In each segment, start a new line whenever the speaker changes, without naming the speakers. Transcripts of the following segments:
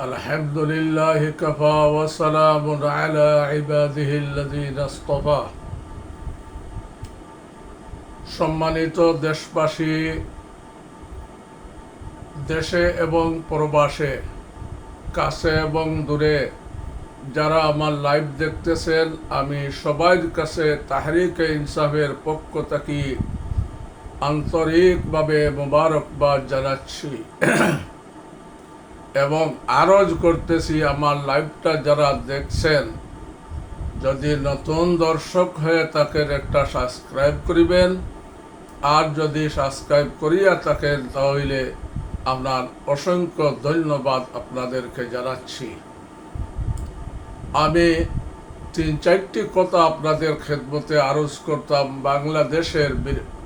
الحمد لله كفى وسلام على عباده الذين اصطفى সম্মানিত দেশবাসী দেশে এবং প্রবাসে কাছে এবং দূরে যারা আমার লাইভ দেখতেছেন আমি সবার কাছে তাহরিকে ইনসাফের পক্ষ থেকে আন্তরিকভাবে মোবারকবাদ জানাচ্ছি এবং আরজ করতেছি আমার লাইভটা যারা দেখছেন, যদি নতুন দর্শক হয়ে তাকে একটা সাবস্ক্রাইব করিবেন, আর যদি সাবস্ক্রাইব করিয়া থাকেন তাহলে আপনার অসংখ্য ধন্যবাদ আপনাদেরকে জানাচ্ছি। আমি তিন চারটি কথা আপনাদের খেদমতে আরজ করতাম বাংলাদেশের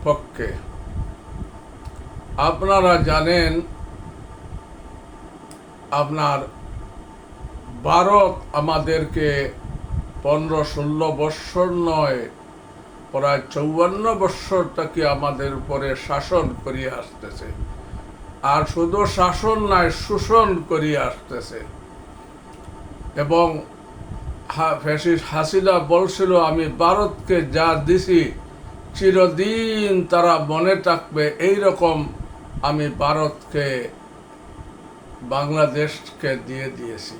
পক্ষে। আপনারা জানেন আপনার ভারত আমাদেরকে পনেরো ষোলো বৎসর নয়, প্রায় চৌবান্ন বৎসর তাকে আমাদের উপরে শাসন করিয়ে আসতেছে। আর শুধু শাসন নয় শোষণ করিয়ে আসতেছে। এবং ফ্যাসিস্ট হাসিনা বলছিল, আমি ভারতকে যা দিছি, চিরদিন তারা মনে থাকবে এই রকম আমি ভারতকে বাংলাদেশকে দিয়ে দিয়েছি।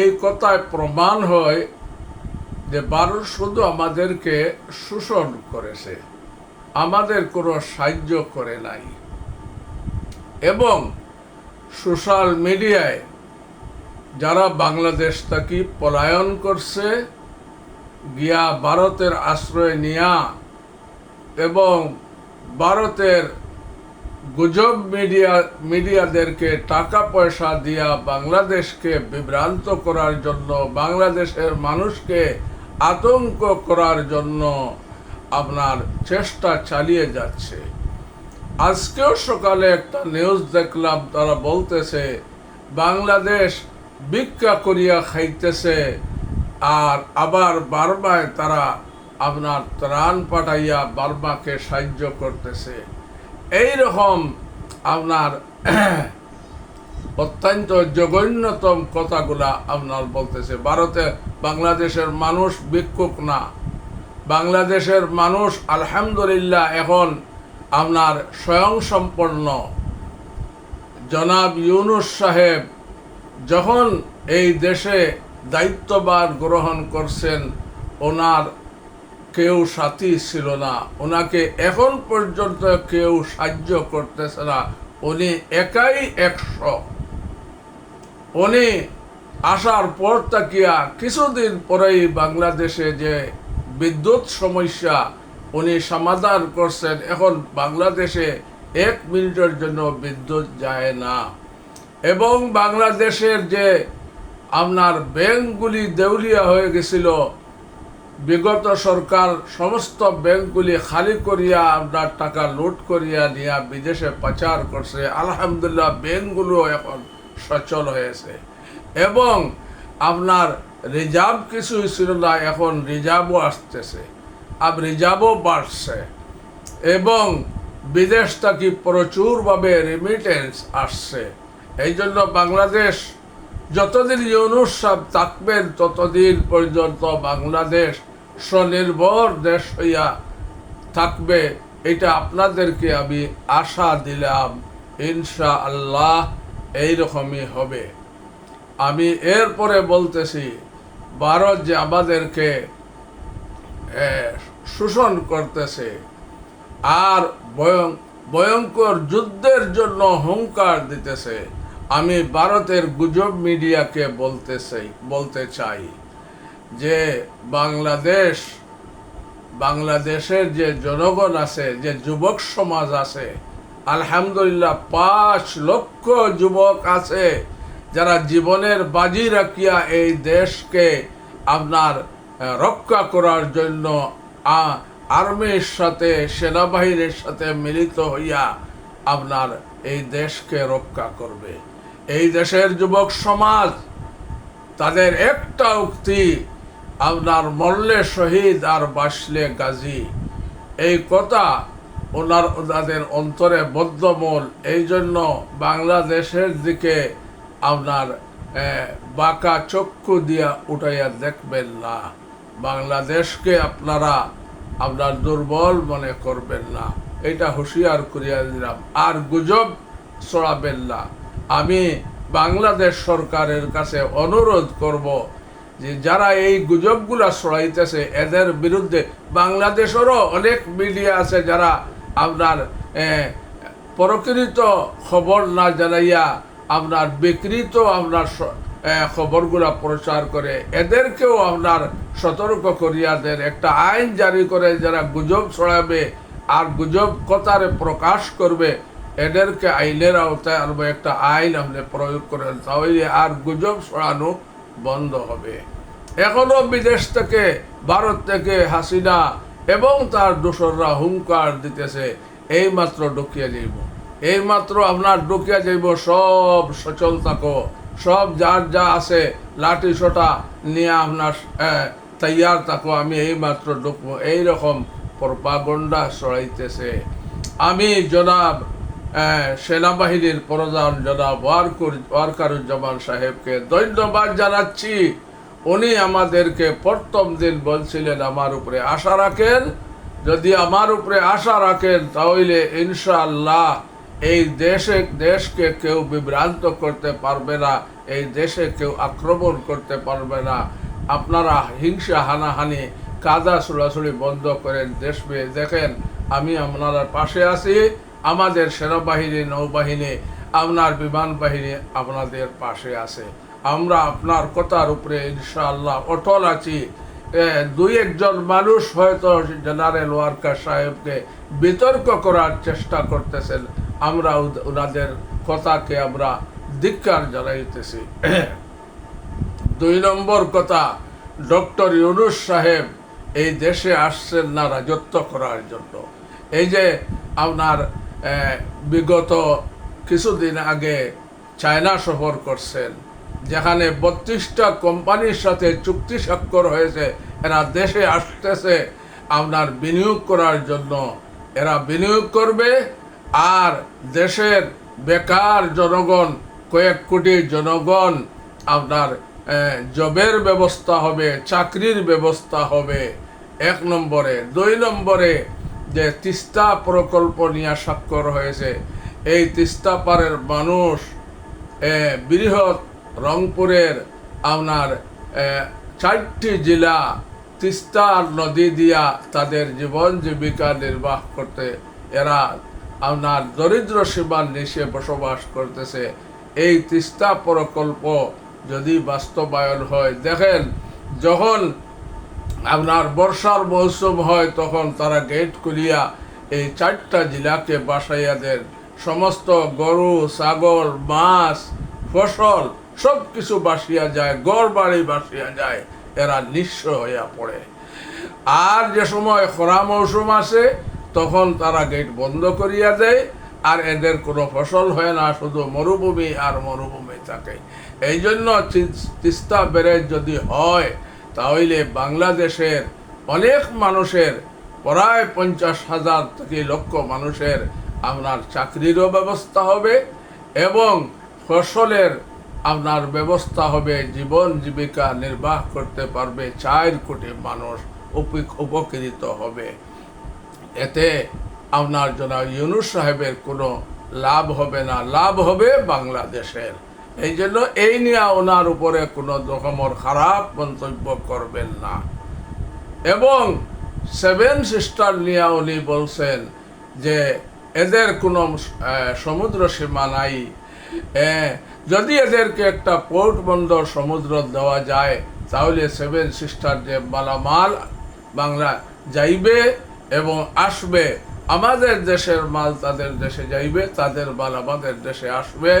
এই কথায় প্রমাণ হয় যে ভারত শুধু আমাদেরকে শোষণ করেছে, আমাদের কোনো সাহায্য করে নাই। এবং সোশ্যাল মিডিয়ায় যারা বাংলাদেশ থেকে পলায়ন করছে, গিয়া ভারতের আশ্রয় নিয়া এবং ভারতের গুজব মিডিয়া মিডিয়াদেরকে টাকা পয়সা দিয়া বাংলাদেশকে বিভ্রান্ত করার জন্য, বাংলাদেশের মানুষকে আতঙ্ক করার জন্য আপনার চেষ্টা চালিয়ে যাচ্ছে। আজকেও সকালে একটা নিউজ দেখলাম, তারা বলতেছে, বাংলাদেশ ভিক্ষা করিয়া খাইতেছে আর আবার বার্মায় তারা আপনার ত্রাণ পাঠাইয়া বার্মাকে সাহায্য করতেছে। এই রকম আপনার অত্যন্ত জঘন্যতম কথাগুলা আপনার বলতেছে। ভারতে বাংলাদেশের মানুষ ভিক্ষুক না। বাংলাদেশের মানুষ আলহামদুলিল্লাহ এখন আপনার স্বয়ংসম্পন্ন। জনাব ইউনুস সাহেব যখন এই দেশে দায়িত্বভার গ্রহণ করছেন, ওনার কেউ সাথী ছিল না। ওনাকে এখন পর্যন্ত কেউ সাহায্য করতেছে না। উনি একাই একশো। উনি আসার পর তাকিয়া কিছুদিন পরেই বাংলাদেশে যে বিদ্যুৎ সমস্যা, উনি সমাধান করছেন। এখন বাংলাদেশে এক মিনিটের জন্য বিদ্যুৎ যায় না। এবং বাংলাদেশের যে আপনার ব্যাংকগুলি দেউলিয়া হয়ে গেছিল বিগত সরকার সমস্ত ব্যাংকগুলি খালি করিয়া আপনার টাকা লুট করিয়া নিয়া বিদেশে পাচার করছে। আলহামদুলিল্লাহ, ব্যাংকগুলো এখন সচল হয়েছে। এবং আপনার রিজার্ভ কিছুই ছিল না, এখন রিজার্ভও আসতেছে। আর রিজার্ভও বাড়ছে। এবং বিদেশ থেকে প্রচুরভাবে রেমিটেন্স আসছে। এই জন্য বাংলাদেশ যতদিন ইউনুস সাহেব থাকবেন, ততদিন পর্যন্ত বাংলাদেশ স্বনির্ভর দেশ হইয়া থাকবে, এটা আপনাদেরকে আমি আশা দিলাম। ইনশা আল্লাহ এইরকমই হবে। আমি এরপরে বলতেছি, ভারত যে আমাদেরকে শোষণ করতেছে, আর ভয়ং- ভয়ঙ্কর যুদ্ধের জন্য হুঙ্কার দিতেছে আমি ভারতের গুজব মিডিয়াকে বলতে চাই বলতে চাই যে বাংলাদেশ, বাংলাদেশের যে জনগণ আছে, যে যুবক সমাজ আছে, আলহামদুলিল্লাহ পাঁচ লক্ষ যুবক আছে যারা জীবনের বাজি রাখিয়া এই দেশকে আপনার রক্ষা করার জন্য আর্মির সাথে, সেনাবাহিনীর সাথে মিলিত হইয়া আপনার এই দেশকে রক্ষা করবে। এই দেশের যুবক সমাজ, তাদের একটা উক্তি, আপনার মরলে শহীদ আর বাসলে গাজী। এই কথা ওনার, ওনাদের অন্তরে বদ্ধমূল। এই জন্য বাংলাদেশের দিকে আপনার বাঁকা চক্ষু দিয়া উঠাইয়া দেখবেন না। বাংলাদেশকে আপনারা আপনার দুর্বল মনে করবেন না। এটা হুঁশিয়ার করিয়া দিলাম। আর গুজব ছড়াবেন না। আমি বাংলাদেশ সরকারের কাছে অনুরোধ করব যে যারা এই গুজবগুলা ছড়াইতেছে, এদের বিরুদ্ধে বাংলাদেশেরও অনেক মিডিয়া আছে যারা আপনার প্রকৃত খবর না জানাইয়া আপনার বিকৃত আপনার খবরগুলা প্রচার করে, এদেরকেও আপনার সতর্ক করিয়া দেন। একটা আইন জারি করে যারা গুজব ছড়াবে আর গুজব কথারে প্রকাশ করবে এদেরকে আইনের আওতায় আনব, একটা আইন আপনি প্রয়োগ করেন, তাহলে আর গুজব ছড়ানো বন্ধ হবে। এখনও বিদেশ থেকে, ভারত থেকে হাসিনা এবং তার দোসররা হুঙ্কার দিতেছে এই মাত্র ঢুকিয়ে যাইব এই মাত্র আপনার ঢুকিয়ে যাইব সব সচল থাকো, সব যার যা আছে, লাঠি সোটা নিয়ে আপনার তৈয়ার থাকো, আমি এই মাত্র ঢুকবো। এইরকম প্রপাগন্ডা ছড়াইতেছে। আমি জনাব সেনাবাহিনীর প্রধান জনাব ওয়ারকুর ওয়ারকারুজ্জামান সাহেবকে ধন্যবাদ জানাচ্ছি। উনি আমাদেরকে প্রথম দিন বলছিলেন, আমার উপরে আশা রাখেন। যদি আমার উপরে আশা রাখেন, তাহলে ইনশাআল্লাহ এই দেশে দেশকে কেউ বিভ্রান্ত করতে পারবে না, এই দেশে কেউ আক্রমণ করতে পারবে না। আপনারা হিংসা হানাহানি, কাদা ছুড়াছুড়ি বন্ধ করেন দেশ দেখেন, আমি আপনারা পাশে আছি। আমাদের সেনাবাহিনী, নৌবাহিনী, আপনার বিমান বাহিনী আপনাদের পাশে আছে। আমরা আপনার কথার উপরে ইনশাআল্লাহ অটল আছি। দুই একজন মানুষ হয়তো জেনারেল ওয়ার্কার সাহেবকে বিতর্ক করার চেষ্টা করতেছেন। আমরা ওনাদের কথাকে আমরা ধিক্কার জানাইতেছি। দুই নম্বর কথা, ডক্টর ইউনুস সাহেব এই দেশে আসছেন না রাজত্ব করার জন্য। এই যে আপনার বিগত কিছুদিন আগে চায়না সফর করছেন, যেখানে বত্রিশটা কোম্পানির সাথে চুক্তি স্বাক্ষর হয়েছে। এরা দেশে আসতেছে, আপনার বিনিয়োগ করার জন্য। এরা বিনিয়োগ করবে আর দেশের বেকার জনগণ, কয়েক কোটি জনগণ, আপনার জবের ব্যবস্থা হবে, চাকরির ব্যবস্থা হবে। এক নম্বরে। দুই নম্বরে যে তিস্তা প্রকল্প নিয়ে স্বাক্ষর হয়েছে, এই তিস্তা পারের মানুষ বৃহৎ রংপুরের আপনার চারটি জেলা তিস্তা নদী দিয়া তাদের জীবন জীবিকা নির্বাহ করতে, এরা আপনার দরিদ্র সীমার নিচে বসবাস করতেছে। এই তিস্তা প্রকল্প যদি বাস্তবায়ন হয়, দেখেন, যখন আপনার বর্ষার মৌসুম হয়, তখন তারা গেট খুলিয়া এই চারটা জেলাকে বাসাইয়া দেন। সমস্ত গরু, ছাগল, মাছ, ফসল সব কিছু বাসিয়া যায় গড় বাড়ি বাসিয়া যায়, এরা নিঃস্ব হইয়া পড়ে। আর যে সময় খরা মৌসুম আসে, তখন তারা গেট বন্ধ করিয়া দেয়, আর এদের কোনো ফসল হয় না, শুধু মরুভূমি আর মরুভূমি থাকে। এই জন্য তিস্তা ব্যারেজ যদি হয় তাহলে বাংলাদেশের অনেক মানুষের, প্রায় পঞ্চাশ হাজার থেকে লক্ষ মানুষের আপনার চাকরিরও ব্যবস্থা হবে এবং ফসলের আপনার ব্যবস্থা হবে, জীবন জীবিকা নির্বাহ করতে পারবে, চার কোটি মানুষ উপি- উপকৃত হবে। এতে আপনার জনাব ইউনুস সাহেবের কোনো লাভ হবে না, লাভ হবে বাংলাদেশের। এই জন্য এই নিয়ে ওনার উপরে কোনো রকমের খারাপ মন্তব্য করবেন না। এবং সেভেন সিস্টার নিয়ে উনি বলছেন যে এদের কোনো সমুদ্র সীমা নাই। যদি এদেরকে একটা পোর্ট বন্দর সমুদ্র দেওয়া যায়, তাহলে সেভেন সিস্টার যে মালামাল বাংলা যাইবে এবং আসবে আমাদের দেশের মাল তাদের দেশে যাইবে, তাদের মাল আমাদের দেশে আসবে।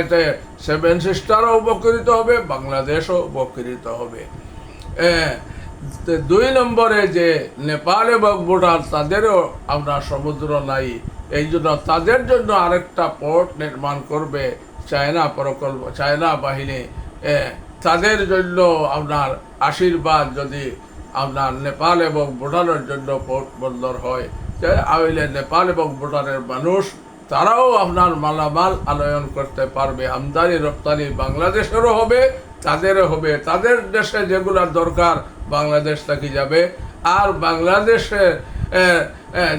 এতে সেভেন সিস্টারও উপকৃত হবে, বাংলাদেশও উপকৃত হবে। দুই নম্বরে যে নেপাল এবং ভুটান তাদেরও আমরা সমুদ্র নাই। এই জন্য তাদের জন্য আরেকটা পোর্ট নির্মাণ করবে চায়না প্রকল্প, চায়না বাহিনী। তাদের জন্য আপনার আশীর্বাদ যদি আপনার নেপাল এবং ভুটানের জন্য পোর্ট বন্দর হয়। নেপাল এবং ভুটানের মানুষ, তারাও আপনার মালামাল আনয়ন করতে পারবে। আমদানি, রপ্তানি বাংলাদেশেরও হবে, তাদেরও হবে। তাদের দেশে যেগুলা দরকার, বাংলাদেশ থেকে যাবে। আর বাংলাদেশে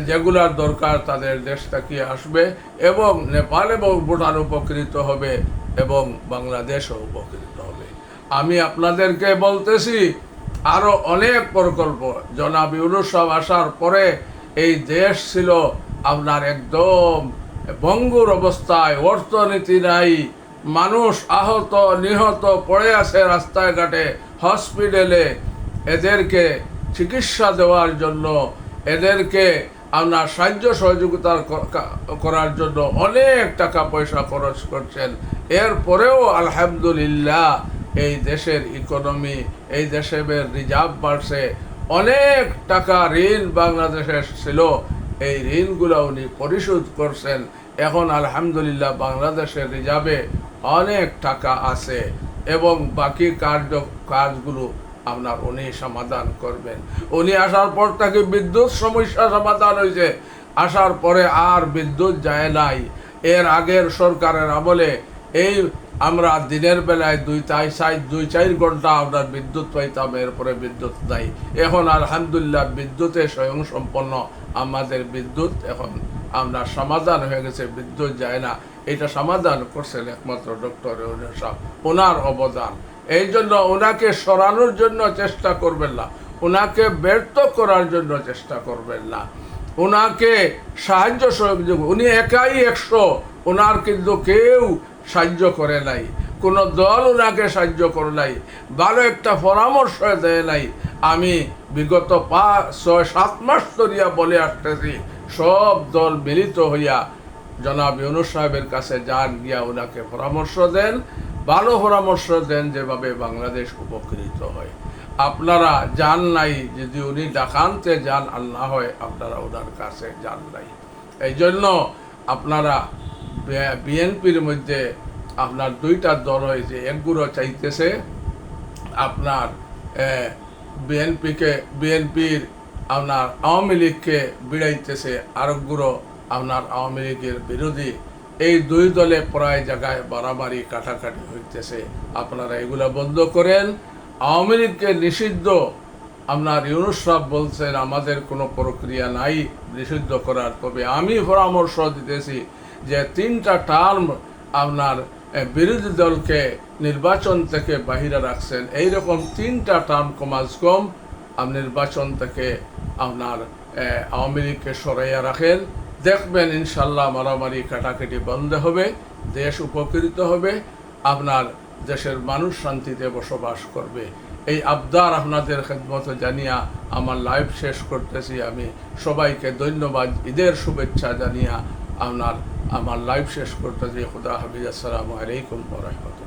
যেগুলার দরকার, তাদের দেশ থেকে আসবে এবং নেপাল এবং ভুটান উপকৃত হবে এবং বাংলাদেশও উপকৃত হবে। আমি আপনাদেরকে বলতেছি আরও অনেক প্রকল্প। জনাব ইউনুস আসার পরে এই দেশ ছিল আপনার একদম ভঙ্গুর অবস্থায়, অর্থনীতি নাই, মানুষ আহত, নিহত, পড়ে আছে রাস্তায় ঘাটে হসপিটালে। এদেরকে চিকিৎসা দেওয়ার জন্য, এদেরকে আপনার সাহায্য সহযোগিতা করার জন্য অনেক টাকা পয়সা খরচ করছেন। এরপরেও আলহামদুলিল্লাহ এই দেশের ইকোনমি এই দেশের রিজার্ভ বাড়ছে। অনেক টাকা ঋণ বাংলাদেশে ছিল এই ঋণগুলো উনি পরিশোধ করছেন। এখন আলহামদুলিল্লাহ বাংলাদেশের রিজার্ভে অনেক টাকা আছে এবং বাকি কার্য কাজগুলো আপনার উনি সমাধান করবেন। উনি আসার পর তাকে বিদ্যুৎ সমস্যা সমাধান হয়েছে। আসার পরে আর বিদ্যুৎ যায় নাই। এর আগের সরকারের আমলে এই আমরা দিনের বেলায় দুই তাই সাই দুই চার ঘণ্টা আমরা বিদ্যুৎ পাইতাম, এরপরে বিদ্যুৎ নাই। এখন আলহামদুলিল্লাহ বিদ্যুতে স্বয়ং সম্পন্ন আমাদের বিদ্যুৎ। এখন আমরা সমাধান হয়ে গেছে, বিদ্যুৎ যায় না। এটা সমাধান করছেন একমাত্র ডক্টর সাহেব। ওনার অবদান। এই জন্য ওনাকে সরানোর জন্য চেষ্টা করবেন না। ওনাকে ব্যর্থ করার জন্য চেষ্টা করবেন না। ওনাকে সাহায্য সহযোগ উনি একাই একশো। ওনার কিন্তু কেউ সাহায্য করে নাই। কোনো দল ওনাকে সাহায্য করে নাই। ভালো একটা পরামর্শ দেয় নাই। আমি বিগত পাঁচ, ছয়, সাত মাস ধরিয়া বলে আসতেছি, সব দল মিলিত হইয়া জনাব ইউনুস সাহেবের কাছে যান, গিয়া ওনাকে পরামর্শ দেন। ভালো পরামর্শ দেন যেভাবে বাংলাদেশ উপকৃত হয়। আপনারা যান নাই, যদি উনি ডাকানতে যান আল্লাহ হয়, আপনারা ওনার কাছে যান নাই। এই জন্য আপনারা বিএনপির মধ্যে আপনার দুইটা দল হয়েছে একগুলো চাইতেছে। আপনার বিএনপিকে বিএনপির আপনার আওয়ামী লীগকে বিড়াইতেছে আরেকগুলো আপনার আওয়ামী লীগের বিরোধী। এই দুই দলে প্রায় জায়গায় বাড়াবাড়ি, কাটাকাটি হইতেছে। আপনারা এগুলা বন্ধ করেন। আওয়ামী লীগকে নিষিদ্ধ, আপনার ইউনুস বলছেন, আমাদের কোনো প্রক্রিয়া নাই নিষিদ্ধ করার। তবে আমি পরামর্শ দিতেছি যে তিনটা টার্ম আপনার বিরোধী দলকে নির্বাচন থেকে বাহিরে রাখছেন। এইরকম তিনটা টার্ম কমাজ কম নির্বাচন থেকে আপনার আওয়ামী লীগকে সরাইয়া রাখেন। দেখবেন ইনশাল্লাহ মারামারি কাটাকাটি বন্ধ হবে, দেশ উপকৃত হবে, আপনার দেশের মানুষ শান্তিতে বসবাস করবে। এই আবদার আপনাদের খেদমত জানিয়া আমার লাইভ শেষ করতেছি। আমি সবাইকে ধন্যবাদ, ঈদের শুভেচ্ছা জানিয়া আপনার আমার লাইভ শেষ করতেছি খুদা হাফিজ আসসালামু আলাইকুম রহমতুল্লাহ।